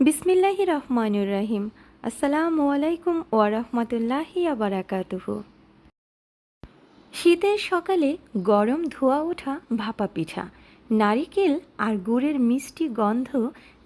বিসমিল্লাহি রহমানুর রহিম। আসসালামু আলাইকুম ওয়া রাহমাতুল্লাহি ওয়া শীতের সকালে গরম ধোয়া ওঠা ভাপা পিঠা, নারিকেল আর গুড়ের মিষ্টি গন্ধ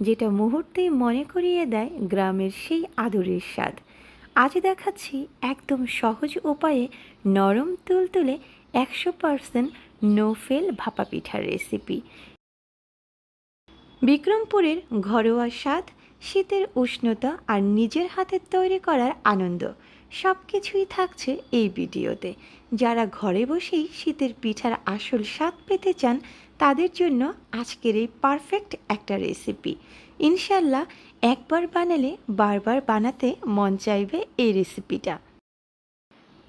যেটা মুহূর্তেই মনে করিয়ে দেয় গ্রামের সেই আদরের স্বাদ। আজ দেখাচ্ছি একদম সহজ উপায়ে নরম তুলতুলে একশো পারসেন্ট নো ফেল ভাপা পিঠার রেসিপি বিক্রমপুরের ঘরোয়া স্বাদ শীতের উষ্ণতা আর নিজের হাতে তৈরি করার আনন্দ। সব কিছুই থাকছে এই ভিডিওতে। যারা ঘরে বসেই শীতের পিঠার আসল স্বাদ পেতে চান, তাদের জন্য আজকের এই পারফেক্ট একটা রেসিপি। ইনশাল্লাহ একবার বানালে বারবার বানাতে মন চাইবে এই রেসিপিটা।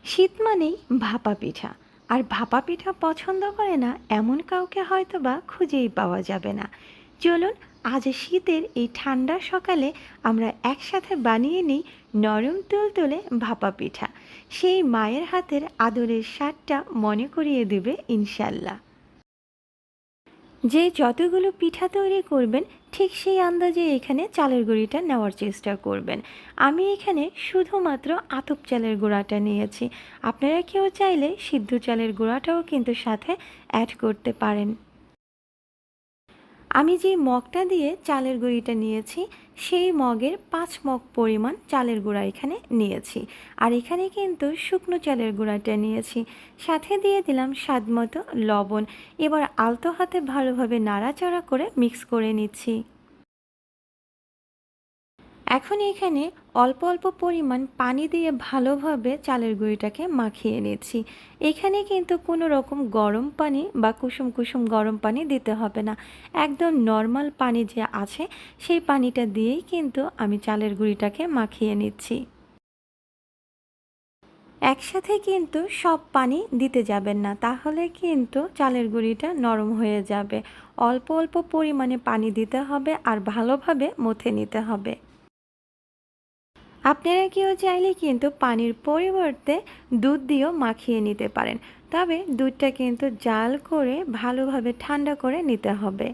শীত মানেই ভাপা পিঠা। আর ভাপা পিঠা পছন্দ করে না, এমন কাউকে হয়তো বা খুঁজেই পাওয়া যাবে না। চলুন আজ শীতের এই ঠান্ডা সকালে আমরা একসাথে বানিয়ে নিই নরম তুলতুলে ভাপা পিঠা। সেই মায়ের হাতের আদরের স্বাদটা মনে করিয়ে দেবে ইনশাল্লাহ। যে যতগুলো পিঠা তৈরি করবেন, ঠিক সেই আন্দাজে এখানে চালের গুঁড়িটা নেওয়ার চেষ্টা করবেন। আমি এখানে শুধুমাত্র আতপ চালের গুঁড়াটা নিয়েছি। আপনারা কেউ চাইলে সিদ্ধ চালের গুঁড়াটাও কিন্তু সাথে অ্যাড করতে পারেন। আমি যে মগটা দিয়ে চালের গুঁড়িটা নিয়েছি, সেই মগের পাঁচ মগ পরিমাণ চালের গুঁড়া এখানে নিয়েছি। আর এখানে কিন্তু শুকনো চালের গুঁড়াটা নিয়েছি। সাথে দিয়ে দিলাম স্বাদ মতো লবণ। এবার আলতো হাতে ভালোভাবে নাড়াচাড়া করে মিক্স করে নিচ্ছি। এখন এখানে অল্প অল্প পরিমাণ পানি দিয়ে ভালোভাবে চালের গুঁড়িটাকে মাখিয়ে নিচ্ছি। এখানে কিন্তু কোনো রকম গরম পানি বা কুসুম কুসুম গরম পানি দিতে হবে না। একদম নর্মাল পানি যে আছে, সেই পানিটা দিয়েই কিন্তু আমি চালের গুঁড়িটাকে মাখিয়ে নিচ্ছি। একসাথে কিন্তু সব পানি দিতে যাবেন না, তাহলে কিন্তু চালের গুঁড়িটা নরম হয়ে যাবে। অল্প অল্প পরিমাণে পানি দিতে হবে আর ভালোভাবে মথে নিতে হবে। আপনারা কেউ চাইলে কিন্তু পানির পরিবর্তে দুধ দিয়েও মাখিয়ে নিতে পারেন। তবে দুধটা কিন্তু জাল করে ভালোভাবে ঠান্ডা করে নিতে হবে।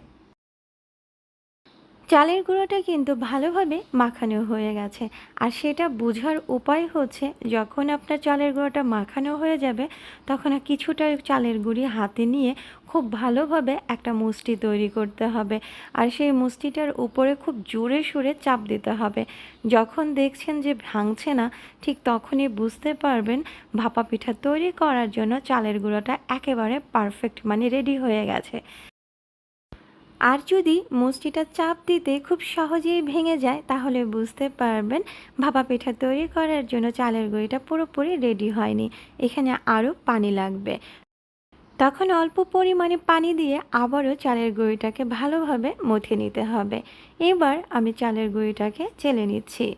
চালের গুঁড়োটা কিন্তু ভালোভাবে মাখানো হয়ে গেছে। আর সেটা বোঝার উপায় হচ্ছে, যখন আপনার চালের গুঁড়োটা মাখানো হয়ে যাবে, তখন কিছুটা চালের গুঁড়ি হাতে নিয়ে খুব ভালোভাবে একটা মুষ্টি তৈরি করতে হবে। আর সেই মুষ্টিটার উপরে খুব জোরে সুরে চাপ দিতে হবে। যখন দেখছেন যে ভাঙছে না, ঠিক তখনই বুঝতে পারবেন ভাপা পিঠা তৈরি করার জন্য চালের গুঁড়োটা একেবারে পারফেক্ট মানে রেডি হয়ে গেছে। আর যদি মুষ্টিটা চাপ দিতে খুব সহজেই ভেঙে যায়, তাহলে বুঝতে পারবেন ভাপা পিঠা তৈরি করার জন্য চালের গুঁড়িটা পুরোপুরি রেডি হয়নি। এখানে আরও পানি লাগবে। তখন অল্প পরিমাণে পানি দিয়ে আবারও চালের গুঁড়িটাকে ভালোভাবে মথে নিতে হবে। এবার আমি চালের গুঁড়িটাকে চেলে নিচ্ছি।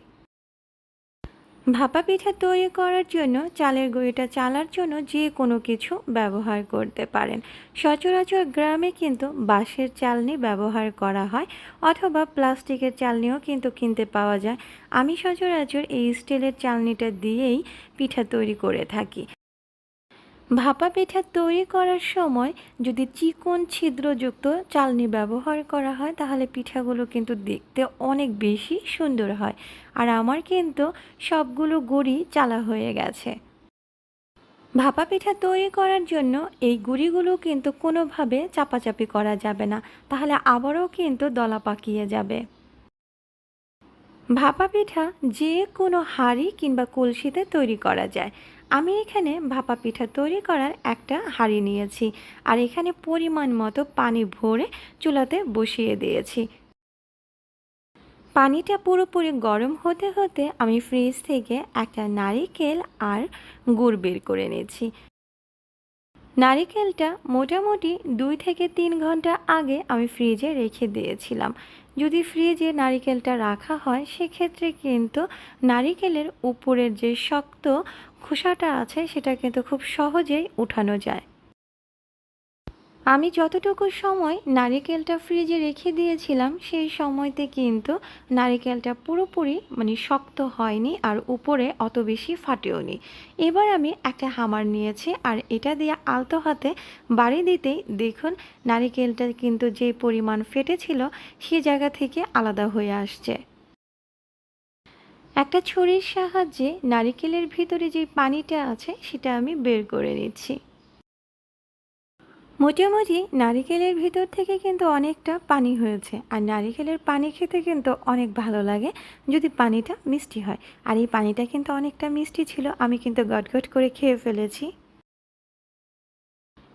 ভাপা পিঠা তৈরি করার জন্য চালের গুঁড়িটা চালার জন্য যে কোনো কিছু ব্যবহার করতে পারেন। সচরাচর গ্রামে কিন্তু বাঁশের চালনি ব্যবহার করা হয় অথবা প্লাস্টিকের চালনিও কিন্তু কিনতে পাওয়া যায়। আমি সচরাচর এই স্টিলের চালনিটা দিয়েই পিঠা তৈরি করে থাকি। ভাপা পিঠা তৈরি করার সময় যদি চিকন ছিদ্রযুক্ত চালনি ব্যবহার করা হয়, তাহলে পিঠাগুলো কিন্তু দেখতে অনেক বেশি সুন্দর হয়। আর আমার কিন্তু সবগুলো গুড়ি চালা হয়ে গেছে। ভাপা পিঠা তৈরি করার জন্য এই গুঁড়িগুলো কিন্তু কোনোভাবে চাপাচাপি করা যাবে না। তাহলে আবারও কিন্তু দলা পাকিয়ে যাবে। ভাপা পিঠা যে কোনো হাঁড়ি কিংবা কলসিতে তৈরি করা যায়। আমি এখানে ভাপা পিঠা তৈরি করার একটা হাঁড়ি নিয়েছি আর এখানে পরিমাণ মতো পানি ভরে চুলাতে বসিয়ে দিয়েছি। পানিটা পুরোপুরি গরম হতে হতে আমি ফ্রিজ থেকে একটা নারিকেল আর গুড় বের করে নিয়েছি। নারিকেলটা মোটামুটি দুই থেকে তিন ঘণ্টা আগে আমি ফ্রিজে রেখে দিয়েছিলাম। যদি ফ্রিজে নারিকেলটা রাখা হয়, সেক্ষেত্রে কিন্তু নারিকেলের উপরের যে শক্ত খোসাটা আছে, সেটা কিন্তু খুব সহজেই উঠানো যায়। আমি যতটুকু সময় নারিকেলটা ফ্রিজে রেখে দিয়েছিলাম, সেই সময়তে কিন্তু নারিকেলটা পুরোপুরি মানে শক্ত হয়নি আর উপরে অত বেশি ফাটেওনি। এবার আমি একটা হামার নিয়েছি আর এটা দিয়ে আলতো হাতে বাড়ি দিতেই দেখুন নারিকেলটা কিন্তু যে পরিমাণ ফেটেছিল সে জায়গা থেকে আলাদা হয়ে আসছে। একটা ছুরির সাহায্যে নারিকেলের ভিতরে যে পানিটা আছে সেটা আমি বের করে নিচ্ছি। মোটামুটি নারিকেলের ভিতর থেকে কিন্তু অনেকটা পানি হয়েছে। আর নারিকেলের পানি খেতে কিন্তু অনেক ভালো লাগে যদি পানিটা মিষ্টি হয়। আর এই পানিটা কিন্তু অনেকটা মিষ্টি ছিল, আমি কিন্তু গটগট করে খেয়ে ফেলেছি।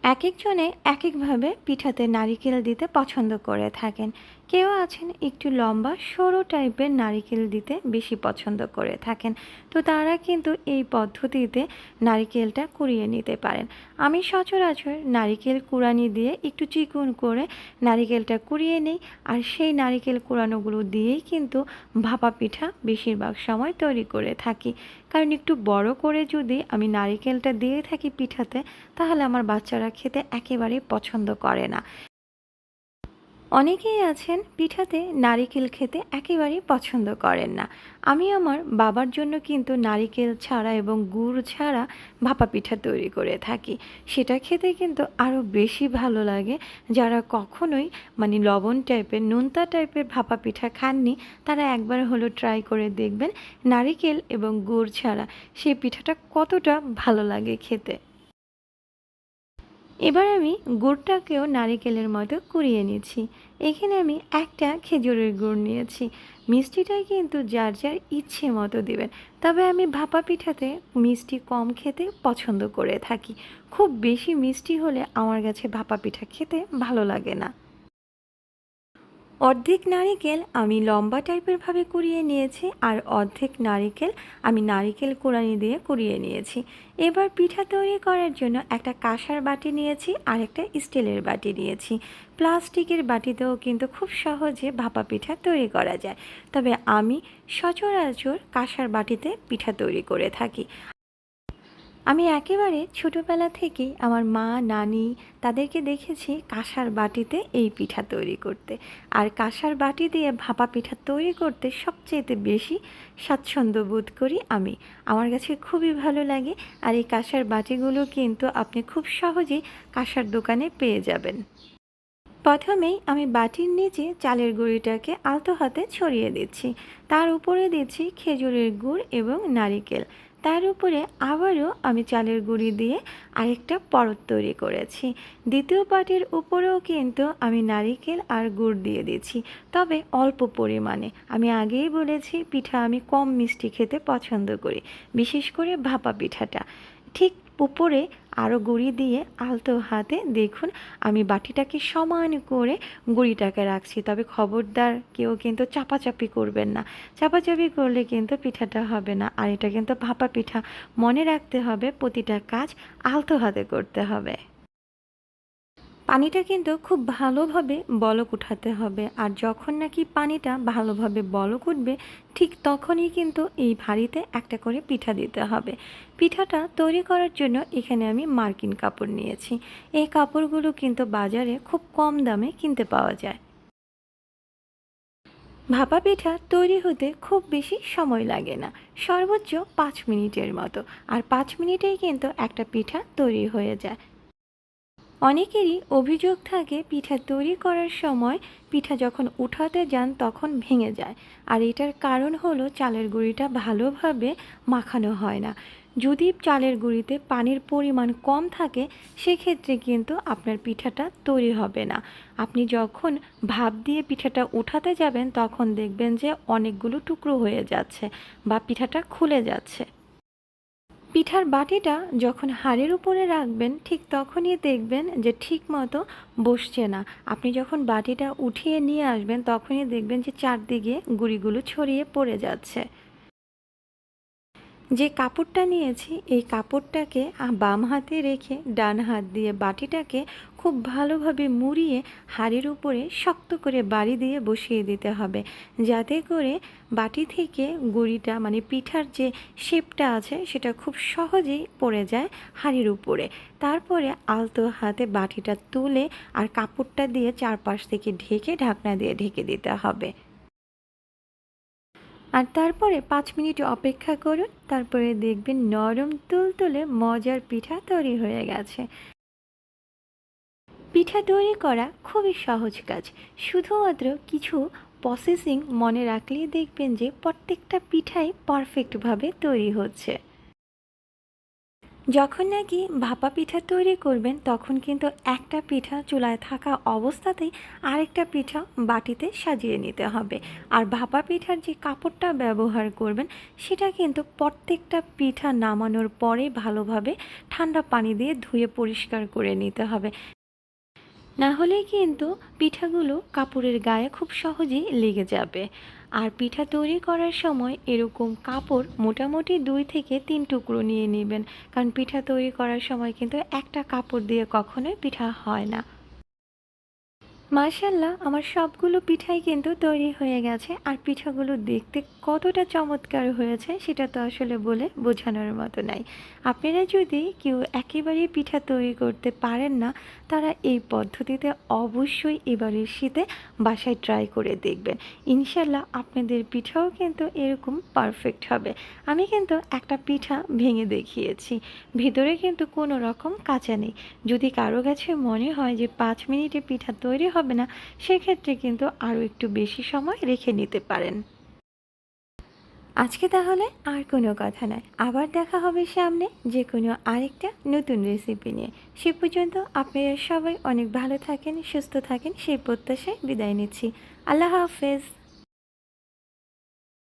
এক একজনে এক একভাবে পিঠাতে নারিকেল দিতে পছন্দ করে থাকেন। কেউ আছেন একটু লম্বা, সরু টাইপের নারিকেল দিতে বেশি পছন্দ করে থাকেন। তো তারা কিন্তু এই পদ্ধতিতে নারিকেলটা কুড়িয়ে নিতে পারেন। আমি সচরাচর নারিকেল কুড়ানি দিয়ে একটু চিকুন করে নারিকেলটা কুড়িয়ে নিই। আর সেই নারিকেল কুড়ানোগুলো দিয়েই কিন্তু ভাপা পিঠা বেশিরভাগ সময় তৈরি করে থাকি। কারণ একটু বড় করে যদি আমি নারিকেলটা দিয়ে থাকি পিঠাতে, তাহলে আমার বাচ্চারা খেতে একেবারেই পছন্দ করে না। অনেকেই আছেন পিঠাতে নারিকেল খেতে একেবারেই পছন্দ করেন না। আমি আমার বাবার জন্য কিন্তু নারিকেল ছাড়া এবং গুড় ছাড়া ভাপা পিঠা তৈরি করে থাকি। সেটা খেতে কিন্তু আরও বেশি ভালো লাগে যারা কখনোই মানে লবণ টাইপের, নোনতা টাইপের ভাপা পিঠা খাননি, তারা একবার হলো ট্রাই করে দেখবেন নারিকেল এবং গুড় ছাড়া। সেই পিঠাটা কতটা ভালো লাগে খেতে। এবার আমি গুড়টাকেও নারিকেলের মতো কুড়িয়ে নিয়েছি এখানে আমি একটা খেজুরের গুড় নিয়েছি। মিষ্টিটাই কিন্তু যার যার ইচ্ছে মতো দেবেন। তবে আমি ভাপা পিঠাতে মিষ্টি কম খেতে পছন্দ করে থাকি। খুব বেশি মিষ্টি হলে আমার কাছে ভাপা পিঠা খেতে ভালো লাগে না। অর্ধেক নারিকেল আমি লম্বা টাইপের ভাবে কুড়িয়ে নিয়েছি আর অর্ধেক নারিকেল আমি নারিকেল কুড়ানি দিয়ে কুড়িয়ে নিয়েছি। এবার পিঠা তৈরি করার জন্য একটা কাঁসার বাটি নিয়েছি আর একটা স্টিলের বাটি নিয়েছি। প্লাস্টিকের বাটিতেও কিন্তু খুব সহজে ভাপা পিঠা তৈরি করা যায়। তবে আমি সচরাচর কাঁসার বাটিতে পিঠা তৈরি করে থাকি। আমি একেবারে ছোটোবেলা থেকেই আমার মা, নানি তাদেরকে দেখেছি কাঁসার বাটিতে এই পিঠা তৈরি করতে। আর কাঁসার বাটি দিয়ে ভাপা পিঠা তৈরি করতে সবচেয়েতে বেশি স্বাচ্ছন্দ্য বোধ করি আমি। আমার কাছে খুবই ভালো লাগে আর এই কাঁসার বাটিগুলো কিন্তু আপনি খুব সহজেই কাঁসার দোকানে পেয়ে যাবেন। প্রথমেই আমি বাটির নিচে চালের গুঁড়িটাকে আলতো হাতে ছড়িয়ে দিচ্ছি। তার উপরে দিচ্ছি খেজুরের গুড় এবং নারিকেল। তার উপরে আবারও আমি চালের গুঁড়ি দিয়ে আরেকটা পরত তৈরি করেছি। দ্বিতীয় পাটির উপরেও কিন্তু আমি নারিকেল আর গুড় দিয়ে দিয়েছি, তবে অল্প পরিমাণে। আমি আগেই বলেছি, পিঠা আমি কম মিষ্টি খেতে পছন্দ করি, বিশেষ করে ভাপা পিঠাটা। ঠিক উপরে আরও গুঁড়ি দিয়ে আলতো হাতে দেখুন, আমি বাটিটাকে সমান করে গুঁড়িটাকে রাখছি। তবে খবরদার কেউ কিন্তু চাপাচাপি করবেন না। চাপাচাপি করলে কিন্তু পিঠাটা হবে না। আর এটা কিন্তু ভাপা পিঠা। মনে রাখতে হবে, প্রতিটা কাজ আলতো হাতে করতে হবে। পানিটা কিন্তু খুব ভালোভাবে বলক উঠাতে হবে। আর যখন নাকি পানিটা ভালোভাবে বলক উঠবে, ঠিক তখনই কিন্তু এই ভাঁড়িতে একটা করে পিঠা দিতে হবে। পিঠাটা তৈরি করার জন্য এখানে আমি মার্কিন কাপড় নিয়েছি। এই কাপড়গুলো কিন্তু বাজারে খুব কম দামে কিনতে পাওয়া যায়। ভাপা পিঠা তৈরি হতে খুব বেশি সময় লাগে না, সর্বোচ্চ পাঁচ মিনিটের মতো। আর পাঁচ মিনিটেই কিন্তু একটা পিঠা তৈরি হয়ে যায়। অনেকেরই অভিযোগ থাকে পিঠা তৈরি করার সময় পিঠা যখন উঠাতে যান তখন ভেঙে যায়। আর এটার কারণ হলো চালের গুঁড়িটা ভালোভাবে মাখানো হয় না। যদি চালের গুঁড়িতে পানির পরিমাণ কম থাকে, সেক্ষেত্রে কিন্তু আপনার পিঠাটা তৈরি হবে না। আপনি যখন ভাপ দিয়ে পিঠাটা উঠাতে যাবেন, তখন দেখবেন যে অনেকগুলো টুকরো হয়ে যাচ্ছে বা পিঠাটা খুলে যাচ্ছে। পিঠার বাটিটা যখন হাড়ের উপরে রাখবেন, ঠিক তখনই দেখবেন যে ঠিক মতো বসছে না। আপনি যখন বাটিটা উঠিয়ে নিয়ে আসবেন, তখনই দেখবেন যে চারদিকে গুড়িগুলো ছড়িয়ে পড়ে যাচ্ছে। যে কাপড়টা নিয়েছি, এই কাপড়টাকে বাম হাতে রেখে ডান হাত দিয়ে বাটিটাকে খুব ভালোভাবে মুড়িয়ে হাড়ির উপরে শক্ত করে বাড়ি দিয়ে বসিয়ে দিতে হবে। যাতে করে বাটি থেকে গুঁড়িটা মানে পিঠার যে শেপটা আছে, সেটা খুব সহজেই পড়ে যায় হাড়ির উপরে। তারপরে আলতো হাতে বাটিটা তুলে আর কাপড়টা দিয়ে চারপাশ থেকে ঢেকে ঢাকনা দিয়ে ঢেকে দিতে হবে। আর তারপরে পাঁচ মিনিট অপেক্ষা করুন, তারপরে দেখবেন নরম তুলতুলে মজার পিঠা তৈরি হয়ে গেছে। পিঠা তৈরি করা খুবই সহজ কাজ। শুধুমাত্র কিছু প্রসেসিং মনে রাখলেই দেখবেন যে প্রত্যেকটা পিঠাই পারফেক্টভাবে তৈরি হচ্ছে। যখন নাকি ভাপা পিঠা তৈরি করবেন, তখন কিন্তু একটা পিঠা চুলায় থাকা অবস্থাতেই আরেকটা পিঠা বাটিতে সাজিয়ে নিতে হবে। আর ভাপা পিঠার যে কাপড়টা ব্যবহার করবেন, সেটা কিন্তু প্রত্যেকটা পিঠা নামানোর পরে ভালোভাবে ঠান্ডা পানি দিয়ে ধুয়ে পরিষ্কার করে নিতে হবে। না হলে কিন্তু পিঠাগুলো কাপড়ের গায়ে খুব সহজেই লেগে যাবে। আর পিঠা তৈরি করার সময় এরকম কাপড় মোটামুটি দুই থেকে তিন টুকরো নিয়ে নেবেন। কারণ পিঠা তৈরি করার সময় কিন্তু একটা কাপড় দিয়ে কখনোই পিঠা হয় না। মাশাল্লাহ আমার সবগুলো পিঠাই কিন্তু তৈরি হয়ে গেছে। আর পিঠাগুলো দেখতে কতটা চমৎকার হয়েছে সেটা তো আসলে বলে বোঝানোর মতো নাই। আপনারা যদি কেউ একেবারেই পিঠা তৈরি করতে পারেন না, তারা এই পদ্ধতিতে অবশ্যই এবারের শীতে বাসায় ট্রাই করে দেখবেন। ইনশাল্লাহ আপনাদের পিঠাও কিন্তু এরকম পারফেক্ট হবে। আমি কিন্তু একটা পিঠা ভেঙে দেখিয়েছি। ভিতরে কিন্তু কোনো রকম কাঁচা নেই। যদি কারও কাছে মনে হয় যে পাঁচ মিনিটে পিঠা তৈরি হবে না, সেক্ষেত্রে কিন্তু আরও একটু বেশি সময় রেখে নিতে পারেন। আজকে তাহলে আর কোনো কথা নয়। আবার দেখা হবে সামনে যে কোনো আরেকটা নতুন রেসিপি নিয়ে। সে পর্যন্ত আপনারা সবাই অনেক ভালো থাকেন, সুস্থ থাকেন, সেই প্রত্যাশায় বিদায় নিচ্ছি। আল্লাহ হাফেজ।